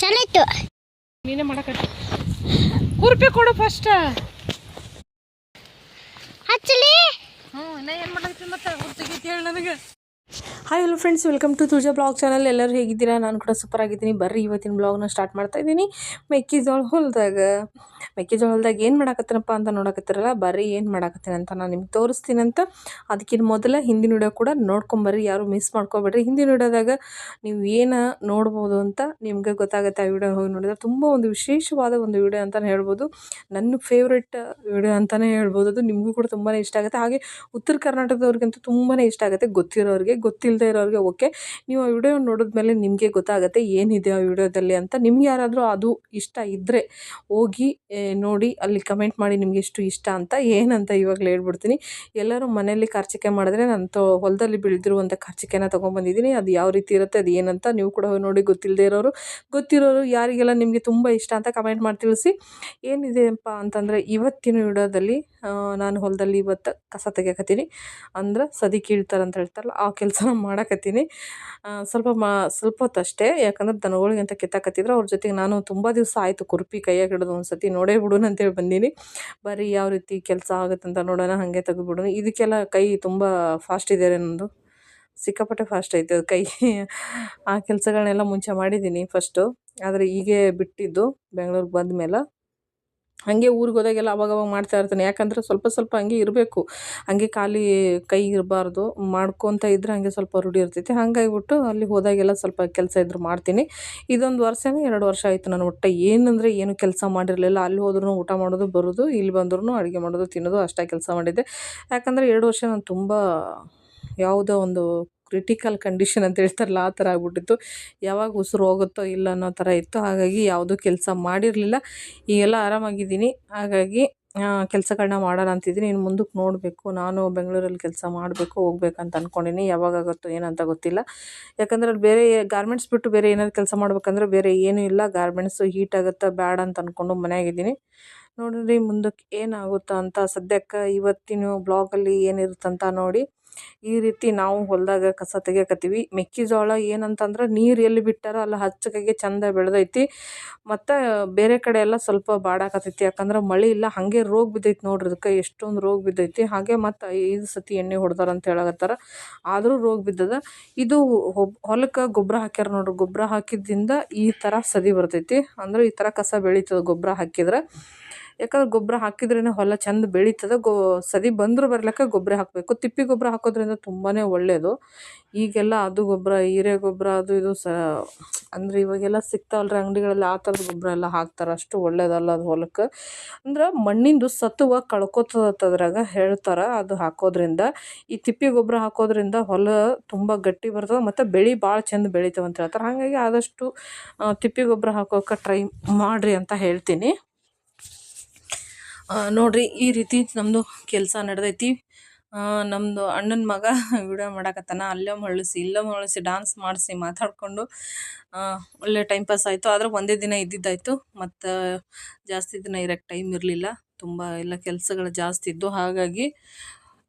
ಚಲೋ ಇತ್ತು ನೀನೇ ಮಾಡಕ ಕುರ್ಪಿ ಕೊಡು ಫಸ್ಟ್ ಹಚ್ಚಲಿ. ಹ್ಞೂ ನಾ ಏನು ಮಾಡಕತ್ತೀನಿ ಮತ್ತೆ? ತೆಗೀತಿ ಹೇಳಿ ನನಗೆ. Hi hello friends welcome to Tuja blog channel ಎಲ್ಲರೂ ಹೇಗಿದ್ದೀರಾ? ನಾನು ಕೂಡ ಸೂಪರ್ ಆಗಿದ್ದೀನಿ. ಬರ್ರಿ, ಇವತ್ತಿನ ಬ್ಲಾಗ್ನ ಸ್ಟಾರ್ಟ್ ಮಾಡ್ತಾ ಇದ್ದೀನಿ. ಮೆಕ್ಕೆಜೋಳ ಹೊಲದಾಗ. ಮೆಕ್ಕೆಜೋಳ ಹೊಲದಾಗ ಏನು ಮಾಡಾಕತ್ತೀನಪ್ಪ ಅಂತ ನೋಡಕತ್ತಿರಲ್ಲ? ಬರ್ರಿ, ಏನು ಮಾಡಾಕತ್ತೀನಿ ಅಂತ ನಾನು ನಿಮ್ಗೆ ಅಂತ. ಅದಕ್ಕಿಂತ ಮೊದಲ ಹಿಂದಿನ ವಿಡಿಯೋ ಕೂಡ ನೋಡ್ಕೊಂಬರ್ರಿ ಯಾರು ಮಿಸ್ ಮಾಡ್ಕೊಬೇಡ್ರಿ. ಹಿಂದಿನ ವಿಡಿಯೋದಾಗ ನೀವು ಏನು ನೋಡ್ಬೋದು ಅಂತ ನಿಮ್ಗೆ ಗೊತ್ತಾಗುತ್ತೆ. ಆ ವಿಡಿಯೋ ಹೋಗಿ ನೋಡಿದ್ರೆ ತುಂಬ ಒಂದು ವಿಶೇಷವಾದ ಒಂದು ವಿಡಿಯೋ ಅಂತಲೇ ಹೇಳ್ಬೋದು. ನನ್ನ ಫೇವ್ರೆಟ್ ವಿಡಿಯೋ ಅಂತಲೇ ಹೇಳ್ಬೋದು. ಅದು ನಿಮಗೂ ಕೂಡ ತುಂಬಾ ಇಷ್ಟ ಆಗುತ್ತೆ. ಹಾಗೆ ಉತ್ತರ ಕರ್ನಾಟಕದವ್ರಿಗಂತೂ ತುಂಬಾ ಇಷ್ಟ ಆಗುತ್ತೆ. ಗೊತ್ತಿರೋರಿಗೆ ಗೊತ್ತಿಲ್ಲದೆ ಇರೋರಿಗೆ ಓಕೆ. ನೀವು ಆ ವಿಡಿಯೋ ನೋಡಿದ್ಮೇಲೆ ನಿಮಗೆ ಗೊತ್ತಾಗುತ್ತೆ ಏನಿದೆ ಆ ವಿಡಿಯೋದಲ್ಲಿ ಅಂತ. ನಿಮ್ಗೆ ಯಾರಾದರೂ ಅದು ಇಷ್ಟ ಇದ್ದರೆ ಹೋಗಿ ನೋಡಿ, ಅಲ್ಲಿ ಕಮೆಂಟ್ ಮಾಡಿ ನಿಮಗೆ ಎಷ್ಟು ಇಷ್ಟ ಅಂತ, ಏನಂತ ಇವಾಗಲೇ ಹೇಳ್ಬಿಡ್ತೀನಿ. ಎಲ್ಲರೂ ಮನೆಯಲ್ಲಿ ಖರ್ಚಿಕೆ ಮಾಡಿದ್ರೆ ನಾನು ತೊ, ಹೊಲದಲ್ಲಿ ಬೆಳೆದಿರುವಂಥ ಖರ್ಚಿಕೆನ ತೊಗೊಂಬಂದಿದ್ದೀನಿ. ಅದು ಯಾವ ರೀತಿ ಇರುತ್ತೆ, ಅದು ಏನಂತ ನೀವು ಕೂಡ ನೋಡಿ ಗೊತ್ತಿಲ್ಲದೆ ಇರೋರು. ಗೊತ್ತಿರೋರು ಯಾರಿಗೆಲ್ಲ ನಿಮಗೆ ತುಂಬ ಇಷ್ಟ ಅಂತ ಕಮೆಂಟ್ ಮಾಡಿ ತಿಳಿಸಿ. ಏನಿದೆಯಪ್ಪ ಅಂತಂದರೆ, ಇವತ್ತಿನ ವಿಡಿಯೋದಲ್ಲಿ ನಾನು ಹೊಲದಲ್ಲಿ ಇವತ್ತು ಕಸ ತೆಗಿಯಕತ್ತೀನಿ. ಅಂದ್ರೆ ಸದಿ ಕೀಳ್ತಾರೆ ಅಂತ ಹೇಳ್ತಾರಲ್ಲ, ಆ ಕೆಲಸನ ಮಾಡಕತ್ತೀನಿ. ಸ್ವಲ್ಪ ಮಾ ಸ್ವಲ್ಪ ಹೊತ್ತು ಅಷ್ಟೇ ಯಾಕಂದ್ರೆ ದನಗಳಿಗೆ ಅಂತ ಕಿತ್ತಾಕತ್ತಿದ್ರೆ. ಅವ್ರ ಜೊತೆಗೆ ನಾನು ತುಂಬ ದಿವಸ ಆಯಿತು ಕುರ್ಪಿ ಕೈಯಾಗ ಹಿಡಿದು ಒಂದು ಸತಿ ನೋಡೇ ಬಿಡೋಣ ಅಂತೇಳಿ ಬಂದೀನಿ. ಬರೀ ಯಾವ ರೀತಿ ಕೆಲಸ ಆಗುತ್ತೆ ಆಗುತ್ತಂತ ನೋಡೋಣ, ಹಾಗೆ ತೆಗೆದುಬಿಡೋಣ ಇದಕ್ಕೆಲ್ಲ ಕೈ ತುಂಬ ಫಾಸ್ಟ್ ಇದೆ ನನ್ನದು ಸಿಕ್ಕಾಪಟ್ಟೆ ಫಾಸ್ಟ್ ಐತೆ ಕೈ. ಆ ಕೆಲಸಗಳನ್ನೆಲ್ಲ ಮುಂಚೆ ಮಾಡಿದ್ದೀನಿ ಫಸ್ಟು ಆದರೆ ಹೀಗೆ ಬಿಟ್ಟಿದ್ದು, ಬೆಂಗ್ಳೂರಿಗೆ ಬಂದ ಮೇಲೆ ಹಾಗೆ ಊರಿಗೆ ಹೋದಾಗೆಲ್ಲ ಅವಾಗವಾಗ ಅವಾಗ ಮಾಡ್ತಾ ಇರ್ತೀನಿ. ಯಾಕಂದರೆ ಸ್ವಲ್ಪ ಸ್ವಲ್ಪ ಹಂಗೆ ಇರಬೇಕು. ಹಂಗೆ ಖಾಲಿ ಕೈ ಇರಬಾರ್ದು. ಮಾಡ್ಕೊತ ಇದ್ರೆ ಹಂಗೆ ಸ್ವಲ್ಪ ರೂಢಿ ಇರ್ತೈತಿ. ಹಂಗಾಗಿಬಿಟ್ಟು ಅಲ್ಲಿ ಹೋದಾಗೆಲ್ಲ ಸ್ವಲ್ಪ ಕೆಲಸ ಇದ್ರೂ ಮಾಡ್ತೀನಿ. ಇದೊಂದು ವರ್ಷನೇ ಎರಡು ವರ್ಷ ಆಯಿತು ನಾನು ಒಟ್ಟು ಏನಂದರೆ ಏನು ಕೆಲಸ ಮಾಡಿರಲಿಲ್ಲ. ಅಲ್ಲಿ ಹೋದ್ರೂ ಊಟ ಮಾಡೋದು, ಬರೋದು, ಇಲ್ಲಿ ಬಂದ್ರೂ ಅಡುಗೆ ಮಾಡೋದು, ತಿನ್ನೋದು ಅಷ್ಟೇ ಕೆಲಸ ಮಾಡಿದ್ದೆ. ಯಾಕಂದರೆ ಎರಡು ವರ್ಷ ನಾನು ತುಂಬ ಯಾವುದೋ ಒಂದು ಕ್ರಿಟಿಕಲ್ ಕಂಡೀಷನ್ ಅಂತ ಹೇಳ್ತಾರಲ್ಲ, ಆ ಥರ ಆಗ್ಬಿಟ್ಟಿತ್ತು. ಯಾವಾಗ ಉಸಿರು ಹೋಗುತ್ತೋ ಇಲ್ಲ ಅನ್ನೋ ಥರ ಇತ್ತು. ಹಾಗಾಗಿ ಯಾವುದೂ ಕೆಲಸ ಮಾಡಿರಲಿಲ್ಲ. ಈಗೆಲ್ಲ ಆರಾಮಾಗಿದ್ದೀನಿ. ಹಾಗಾಗಿ ಕೆಲಸಗಳನ್ನ ಮಾಡೋಣ ಅಂತಿದ್ದೀನಿ. ಇನ್ನು ಮುಂದಕ್ಕೆ ನೋಡಬೇಕು. ನಾನು ಬೆಂಗಳೂರಲ್ಲಿ ಕೆಲಸ ಮಾಡಬೇಕು, ಹೋಗ್ಬೇಕಂತ ಅಂದ್ಕೊಂಡಿನಿ ಯಾವಾಗ ಆಗುತ್ತೋ ಏನಂತ ಗೊತ್ತಿಲ್ಲ. ಯಾಕಂದ್ರೆ ಅಲ್ಲಿ ಬೇರೆ ಗಾರ್ಮೆಂಟ್ಸ್ ಬಿಟ್ಟು ಬೇರೆ ಏನಾದ್ರು ಕೆಲಸ ಮಾಡ್ಬೇಕಂದ್ರೆ ಬೇರೆ ಏನೂ ಇಲ್ಲ. ಗಾರ್ಮೆಂಟ್ಸು ಹೀಟ್ ಆಗುತ್ತೆ ಬೇಡ ಅಂತ ಅಂದ್ಕೊಂಡು ಮನೆಯಾಗಿದ್ದೀನಿ. ನೋಡಿರಿ ಮುಂದಕ್ಕೆ ಏನಾಗುತ್ತೋ ಅಂತ. ಸದ್ಯಕ್ಕೆ ಇವತ್ತಿನ ಬ್ಲಾಗಲ್ಲಿ ಏನಿರುತ್ತಂತ ನೋಡಿ. ಈ ರೀತಿ ನಾವು ಹೊಲದಾಗ ಕಸ ತೆಗಿಯಕತ್ತೀವಿ ಮೆಕ್ಕೆಜೋಳ ಏನಂತಂದ್ರೆ ನೀರು ಎಲ್ಲಿ ಬಿಟ್ಟಾರೋ ಅಲ್ಲಿ ಹಚ್ಚಗೆ ಚಂದ ಬೆಳೆದೈತಿ. ಮತ್ತು ಬೇರೆ ಕಡೆ ಎಲ್ಲ ಸ್ವಲ್ಪ ಬಾಡಾಕತ್ತೈತಿ. ಯಾಕಂದ್ರೆ ಮಳೆ ಇಲ್ಲ, ಹಾಗೆ ರೋಗ ಬಿದ್ದೈತಿ ನೋಡ್ರಿ ಅದಕ್ಕೆ ಎಷ್ಟೊಂದು ರೋಗ ಬಿದ್ದೈತಿ. ಹಾಗೆ ಮತ್ತು ಐದು ಸತಿ ಎಣ್ಣೆ ಹೊಡೆದಾರ ಅಂತ ಹೇಳಕತ್ತಾರ. ಆದರೂ ರೋಗ ಬಿದ್ದದ. ಇದು ಹೊಲಕ್ಕೆ ಗೊಬ್ಬರ ಹಾಕ್ಯಾರ ನೋಡ್ರಿ. ಗೊಬ್ಬರ ಹಾಕಿದ್ದಿಂದ ಈ ಥರ ಸದಿ ಬರ್ತೈತಿ. ಅಂದ್ರೆ ಈ ಥರ ಕಸ ಬೆಳೀತದೆ ಗೊಬ್ಬರ ಹಾಕಿದ್ರೆ. ಯಾಕಂದ್ರೆ ಗೊಬ್ಬರ ಹಾಕಿದ್ರೇ ಹೊಲ ಚಂದ ಬೆಳೀತದೆ. ಗೋ, ಸದಿ ಬಂದರೂ ಬರ್ಲಿಕ್ಕೆ ಗೊಬ್ಬರ ಹಾಕಬೇಕು. ತಿಪ್ಪಿ ಗೊಬ್ಬರ ಹಾಕೋದ್ರಿಂದ ತುಂಬಾ ಒಳ್ಳೆಯದು ಈಗೆಲ್ಲ ಅದು ಗೊಬ್ಬರ, ಹೀರೆ ಗೊಬ್ಬರ, ಅದು ಇದು ಸ, ಅಂದ್ರೆ ಇವಾಗೆಲ್ಲ ಸಿಗ್ತಾವಲ್ರಿ ಅಂಗಡಿಗಳಲ್ಲಿ ಆ ಥರದ ಗೊಬ್ಬರ ಎಲ್ಲ ಹಾಕ್ತಾರೆ. ಅಷ್ಟು ಒಳ್ಳೇದಲ್ಲ ಅದು ಹೊಲಕ್ಕೆ. ಅಂದ್ರೆ ಮಣ್ಣಿಂದು ಸತ್ವ ಕಳ್ಕೊತದ್ರಾಗ ಅದ್ರಾಗ ಹೇಳ್ತಾರೆ ಅದು ಹಾಕೋದ್ರಿಂದ. ಈ ತಿಪ್ಪಿ ಗೊಬ್ಬರ ಹಾಕೋದ್ರಿಂದ ಹೊಲ ತುಂಬ ಗಟ್ಟಿ ಬರ್ತದೆ ಮತ್ತು ಬೆಳೆ ಭಾಳ ಚಂದ ಬೆಳಿತಾವೆ ಅಂತ ಹೇಳ್ತಾರೆ. ಹಾಗಾಗಿ ಆದಷ್ಟು ತಿಪ್ಪೆ ಗೊಬ್ಬರ ಹಾಕೋಕೆ ಟ್ರೈ ಮಾಡಿರಿ ಅಂತ ಹೇಳ್ತೀನಿ. ನೋಡ್ರಿ, ಈ ರೀತಿ ನಮ್ಮದು ಕೆಲಸ ನಡೆದೈತಿ. ನಮ್ಮದು ಅಣ್ಣನ ಮಗ ವಿಡಿಯೋ ಮಾಡಾಕತ್ತಾನ. ಅಲ್ಲೇ ಮರಳಿಸಿ, ಇಲ್ಲೇ ಮರಳಿಸಿ ಡಾನ್ಸ್ ಮಾಡಿಸಿ, ಮಾತಾಡಿಕೊಂಡು ಒಳ್ಳೆ ಟೈಮ್ ಪಾಸ್ ಆಯಿತು. ಆದರೆ ಒಂದೇ ದಿನ ಇದ್ದಿದ್ದಾಯಿತು. ಮತ್ತು, ಜಾಸ್ತಿ ದಿನ ಇರೋಕ್ಕೆ ಟೈಮ್ ಇರಲಿಲ್ಲ. ತುಂಬ ಎಲ್ಲ ಕೆಲಸಗಳು ಜಾಸ್ತಿ ಇದ್ದು, ಹಾಗಾಗಿ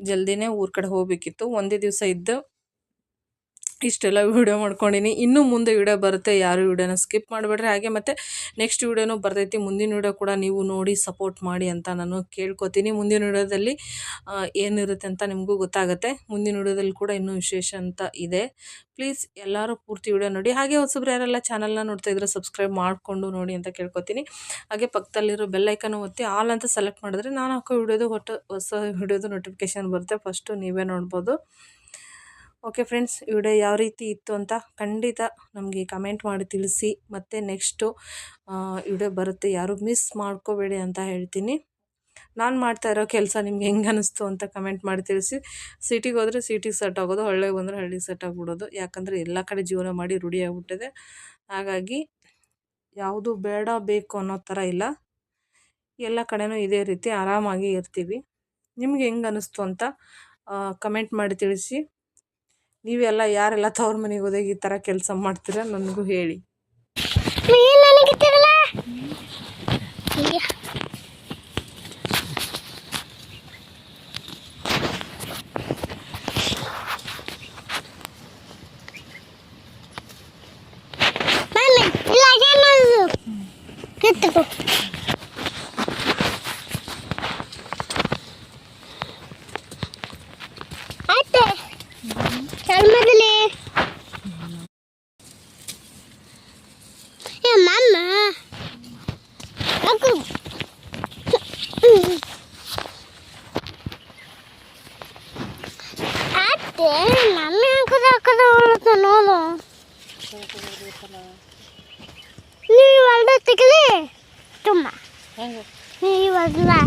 ಜಲ್ದಿನೇ ಊರ ಕಡೆ ಹೋಗಬೇಕಿತ್ತು. ಒಂದೇ ದಿವಸ ಇದ್ದು ಇಷ್ಟೆಲ್ಲ ವೀಡಿಯೋ ಮಾಡ್ಕೊಂಡಿನಿ. ಇನ್ನೂ ಮುಂದೆ ವಿಡಿಯೋ ಬರುತ್ತೆ, ಯಾರು ವೀಡಿಯೋನ ಸ್ಕಿಪ್ ಮಾಡಬೇಡ್ರಿ. ಹಾಗೆ ಮತ್ತು ನೆಕ್ಸ್ಟ್ ವೀಡಿಯೋನೂ ಬರ್ತೈತಿ. ಮುಂದಿನ ವೀಡಿಯೋ ಕೂಡ ನೀವು ನೋಡಿ ಸಪೋರ್ಟ್ ಮಾಡಿ ಅಂತ ನಾನು ಕೇಳ್ಕೊತೀನಿ. ಮುಂದಿನ ವೀಡಿಯೋದಲ್ಲಿ ಏನಿರುತ್ತೆ ಅಂತ ನಿಮಗೂ ಗೊತ್ತಾಗುತ್ತೆ. ಮುಂದಿನ ವೀಡಿಯೋದಲ್ಲಿ ಕೂಡ ಇನ್ನೂ ವಿಶೇಷ ಅಂತ ಇದೆ. ಪ್ಲೀಸ್ ಎಲ್ಲರೂ ಪೂರ್ತಿ ವಿಡಿಯೋ ನೋಡಿ. ಹಾಗೆ ಹೊಸಬ್ರು ಯಾರೆಲ್ಲ ಚಾನಲ್ನ ನೋಡ್ತಾ ಇದ್ರೆ ಸಬ್ಸ್ಕ್ರೈಬ್ ಮಾಡಿಕೊಂಡು ನೋಡಿ ಅಂತ ಕೇಳ್ಕೊತೀನಿ. ಹಾಗೆ ಪಕ್ಕದಲ್ಲಿರೋ ಬೆಲ್ಲೈಕನ್ನು ಒತ್ತಿ ಆಲ್ ಅಂತ ಸೆಲೆಕ್ಟ್ ಮಾಡಿದ್ರೆ ನಾನು ಹಾಕೋ ವಿಡಿಯೋದು ಒಟ್ಟು ಹೊಸ ವಿಡಿಯೋದು ನೋಟಿಫಿಕೇಷನ್ ಬರುತ್ತೆ. ಫಸ್ಟು ನೀವೇ ನೋಡ್ಬೋದು. ಓಕೆ ಫ್ರೆಂಡ್ಸ್ ವಿಡಿಯೋ ಯಾವ ರೀತಿ ಇತ್ತು ಅಂತ ಖಂಡಿತ ನಮಗೆ ಕಮೆಂಟ್ ಮಾಡಿ ತಿಳಿಸಿ. ಮತ್ತು ನೆಕ್ಸ್ಟು ವಿಡಿಯೋ ಬರುತ್ತೆ. ಯಾರು ಮಿಸ್ ಮಾಡ್ಕೋಬೇಡಿ ಅಂತ ಹೇಳ್ತೀನಿ. ನಾನು ಮಾಡ್ತಾ ಇರೋ ಕೆಲಸ ನಿಮ್ಗೆ ಹೆಂಗೆ ಅನ್ನಿಸ್ತು ಅಂತ ಕಮೆಂಟ್ ಮಾಡಿ ತಿಳಿಸಿ. ಸಿಟಿಗೆ ಹೋದರೆ ಸಿಟಿಗೆ ಸೆಟ್ ಆಗೋದು, ಹಳ್ಳಿಗೆ ಬಂದರೆ ಹಳ್ಳಿಗೆ ಸೆಟ್ ಆಗಿಬಿಡೋದು. ಯಾಕಂದರೆ ಎಲ್ಲ ಕಡೆ ಜೀವನ ಮಾಡಿ ರೂಢಿ ಆಗ್ಬಿಟ್ಟಿದೆ. ಹಾಗಾಗಿ ಯಾವುದು ಬೇಡ ಬೇಕು ಅನ್ನೋ ಥರ ಇಲ್ಲ. ಎಲ್ಲ ಕಡೆನೂ ಇದೇ ರೀತಿ ಆರಾಮಾಗಿ ಇರ್ತೀವಿ. ನಿಮ್ಗೆ ಹೆಂಗೆ ಅನ್ನಿಸ್ತು ಅಂತ ಕಮೆಂಟ್ ಮಾಡಿ ತಿಳಿಸಿ. ನೀವೆಲ್ಲ ಯಾರೆಲ್ಲ ತವ್ರ ಮನೆಗೆ ಹೋದಾಗ ಈ ಥರ ಕೆಲಸ ಮಾಡ್ತೀರಾ ನನಗೂ ಹೇಳಿ. Get.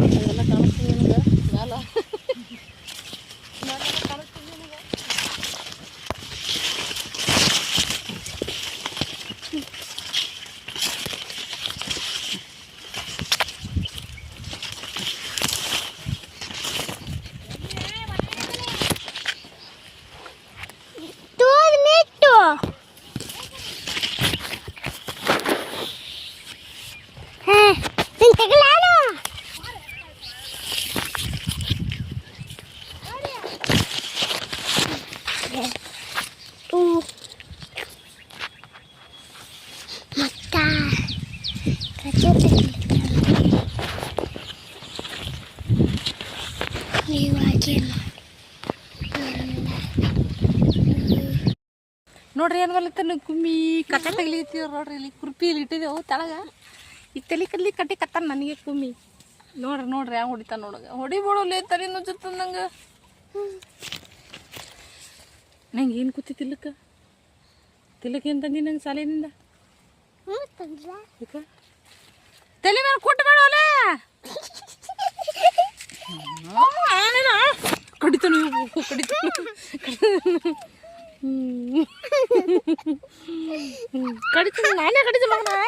ಹೊಲ್ದ ಎಲ್ಲ ಕಾಣಿಸ್ತೀನಿ ನಿನಗೆ ಏನು ಬರ್ಲತ್ತ ಕುಮ್ಮಿ ಕಟ್ಟ ತಗಲಿತ್ತೀವ್ರ ನೋಡ್ರಿ, ಇಲ್ಲಿ ಕುರ್ಪಿ ಇಲ್ಲಿ ಇಟ್ಟಿದ್ದೆವು ತಳಗ. ಈ ತಲೆ ಕಲ್ಲಿ ಕಟ್ಟಿ ಕತ್ತಾನ ನನಗೆ ಕುಮ್ಮಿ. ನೋಡ್ರಿ ನೋಡ್ರಿ ಯಾವ ಹೊಡಿತಾನ ನೋಡಗ ಹೊಡಿಬೋಡಲ್ಲ ತಲೆ ನುಜ್ಜುತ್ತ ನಂಗೆ. ನಂಗೆ ಏನು ಕೂತಿ ತಿಲಕ? ತಿಲಕ ಏನು ತಂದಿ ನಂಗೆ ಯಾಕ? ತಲೆ ಮೇಲೆ ಕೊಟ್ಟು ಬೇಡವಲ್ಲ ಕಡಿತಾನೆ ಕಡಿತಾನೆ. ಹ್ಮ್. ಕಡಿತಾನೆ, ನಾನೇ ಕಡಿತ ಮಗನ.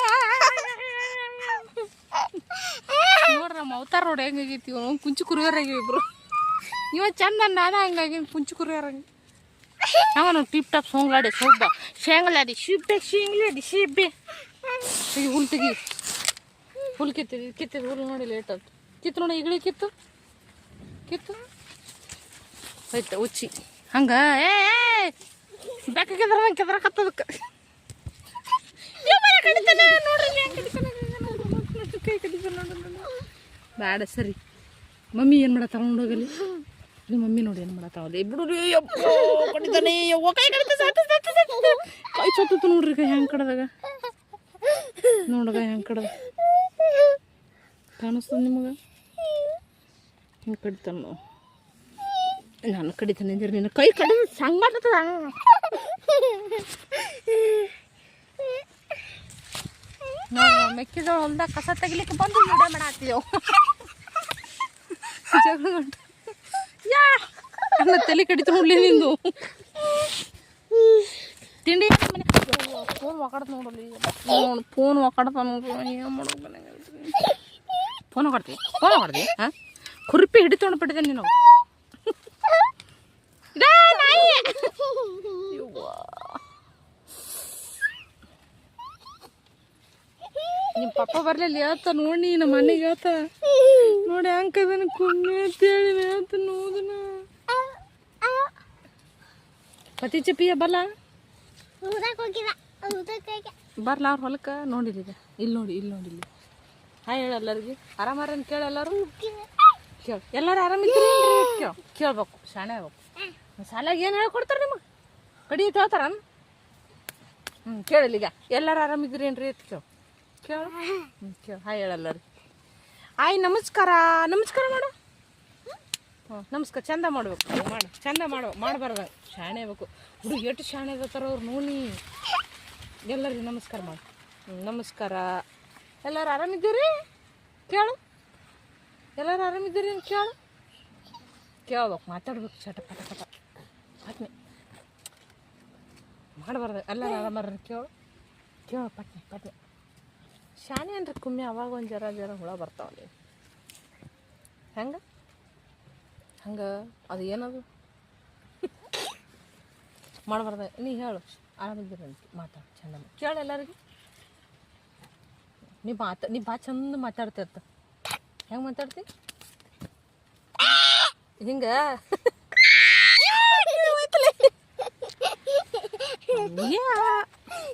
ನೋಡ್ರಿ ನಮ್ಮ ಅವತಾರ ನೋಡಿ ಹೆಂಗಾಗೈತಿ ಕುಂಚು ಕುರಿಯರಾಗಿ ಇಬ್ರು ಇವ ಚಂದ ನಾನೇ ಹಂಗಾಗಿ ಕುಂಚು ಕುರಿಯರಂಗೆ ಅವನು ಟಿಪ್ ಟಾಪ್ ಸೋಂಗ್ಲಾಡಿ ಸೊಬ್ಬ ಶೇಂಗ್ಲಾಡಿ ಶಿಬ್ಬೆ ಶೇಂಗ್ಲಾಡಿ ಶಿಬ್ಬೆ ತೆಗಿ, ಹುಲ್ ತೆಗಿ. ಹುಲ್ ಕಿತ್ತಿದ್ ಕಿತ್ತಿದ್ ಹುಲ್ ನೋಡಿ ಲೇಟ್ ಆಯ್ತು. ಕಿತ್ತು ನೋಡಿ ಈಗಲೇ ಕಿತ್ತು. ಕಿತ್ತು. ಆಯ್ತಾ, ಉಚ್ಚಿ. ಹಂಗ ಏ ಬೆಕ್ಕ ಕೆದ್ರ ಕೆದ್ರಕತ್ತದಕ್ಕೆ ಬೇಡ ಸರಿ. ಮಮ್ಮಿ ಏನು ಮಾಡತ್ತಾರ ನೋಡೋಗಲ್ಲಿ ನಿಮ್ಮ ಮಮ್ಮಿ ನೋಡಿ ಏನು ಮಾಡತ್ತಾವಲ್ಲ ಬಿಡು ರೀ ಯಪ್ಪೋ ಕಡಿತಾನೆ. ಯವ್ವ ಕೈ ಕಡಿತ ಕೈ ಸತ್ತು ನೋಡ್ರಿ ಕೈ ಹೆಂಗೆ ಕಡ್ದಾಗ. ನೋಡಗ ಹೆಂಗೆ ಕಡ್ದ. ಕಾಣಿಸ್ತದ ನಿಮಗೆ? ಹೆಂಗೆ ಕಡಿತಾನ ನಾವು ನಾನು ಕಡಿತಾನೆ ಅಂದ್ರೆ ನಿನ್ನ ಕೈ ಕಡಿದ ಸಂಗ್ ಮಾಡ್ತದ ನಾವು ಮೆಕ್ಕೆಜೋಳ ಹೊಲ್ದಾಗ ಕಸ ತೆಗಿಲಿಕ್ಕೆ ಬಂದು ವಿಡಿಯೋ ಮಾಡಾತ್ತೀವಿ ಜಗಳ ಗಂಟು ಯಾ? ನನ್ನ ತಲೆ ಕಡಿತ ನೋಡ್ಲಿ ನಿಂದು. ತಿಂಡಿ ಫೋನ್ ಒಕಡ್ತ ನೋಡಲಿ ನೋಡು ಫೋನ್ ಒಕಡ್ತ ನೋಡು. ಏನು ಮಾಡೋದು ಫೋನ್ ಒಕಡ್ತಿ ಫೋನ್ ಒಕಡ್ತಿ ಹಾಂ? ಕುರುಪಿ ಹಿಡಿತೊಂಡು ಬಿಟ್ಟಿದೆ ನೀನು ಇದೇ ನಾಯಿ. ಯವ್ವಾ. ನಿಮ್ಮ ಪಪ್ಪ ಬರ್ಲಿಲ್ಲ ಹೇಳ್ತ ನೋಡಿ ನಮ್ಮ ಮನೆಗೆ ಹೇಳ್ತ. ನೋಡಿ ಅಂಕದನ್ ಕುಮ್ಮಿ ಅಂತ ಹೇಳಿ ಹೇಳ್ತ ನೋದನ ಪತಿ ಚಪಿಯ ಬಲ್ಲ ಬರ್ಲ? ಅವ್ರ ಹೊಲಕ್ಕೆ? ನೋಡಿರಿ ಈಗ. ಇಲ್ಲಿ ನೋಡಿ ಇಲ್ಲಿ ನೋಡಿ ಇಲ್ಲಿ. ಹಾಯ್ ಹೇಳ ಎಲ್ಲರಿಗೆ. ಆರಾಮಾರ ಕೇಳ ಎಲ್ಲರೂ? ಕೇಳ. ಎಲ್ಲರೂ ಆರಾಮಿದ್ದೀರಿ ಕೇಳ. ಕೇಳ್ಬೇಕು ಶಾಣೆ ಆಗ್ಬೇಕು. ಶಾಲೆಗೆ ಏನು ಹೇಳ್ಕೊಡ್ತಾರೆ ನಿಮಗೆ? ಕಡಿ ಹೇಳ್ತಾರ ಹ್ಞೂ ಕೇಳಲ್ಲ ಈಗ ಎಲ್ಲರೂ ಆರಾಮಿದ್ದೀರಿ ಏನ್ರಿ ಅಂತ ಕೇಳು. ಕೇಳು? ಕೇಳು. ಹಾಯ್ ಹೇಳಲ್ಲ ರೀ. ಆಯ್, ನಮಸ್ಕಾರ. ನಮಸ್ಕಾರ ಮಾಡು. ಹ್ಞೂ ನಮಸ್ಕಾರ. ಚಂದ ಮಾಡ್ಬೇಕು. ಮಾಡು. ಚಂದ ಮಾಡು. ಮಾಡಬಾರ್ದು. ಶಾಣೆ ಬೇಕು ಹುಡುಗ ಎಷ್ಟು ಶಾಣೆ ಇರ್ತಾರ ಅವ್ರು ನೋಡಿ ಎಲ್ಲರಿಗೂ ನಮಸ್ಕಾರ ಮಾಡು. ನಮಸ್ಕಾರ. ಎಲ್ಲರೂ ಆರಾಮಿದ್ದೀರಿ? ಕೇಳು. ಎಲ್ಲರೂ ಆರಾಮಿದ್ದೀರಿ ಅಂತ ಕೇಳು. ಕೇಳ್ಬೇಕು. ಮಾತಾಡ್ಬೇಕು. ಚಟ ಪಟ ಪಟ. ಪಟ್ನೆ. ಮಾಡಬಾರ್ದು. ಎಲ್ಲರೂ ಆರಾಮಾರ ಕೇಳು. ಕೇಳು, ಪಟ್ನಿ, ಪಟ್ನೆ. ಶಾನೆ ಅಂದ್ರೆ ಕುಮ್ಮಿ ಅವಾಗ ಒಂದು ಜರ ಜರ ಹುಳ ಬರ್ತಾವಲ್ಲಿ ಹೆಂಗೆ? ಹಂಗೆ? ಅದು ಏನದು? ಮಾಡಬಾರ್ದ? ನೀ ಹೇಳು. ಆರಾಮಿದ್ದೀರಿ ಮಾತಾಡ ಚಂದ ಕೇಳು ಎಲ್ಲರಿಗೆ. ನೀ ಮಾತಾ ನೀ ಭಾಳ ಚಂದ ಮಾತಾಡ್ತಿರ್ತ ಹೆಂಗೆ ಮಾತಾಡ್ತಿ? ಹಿಂಗೆ? ಯಾ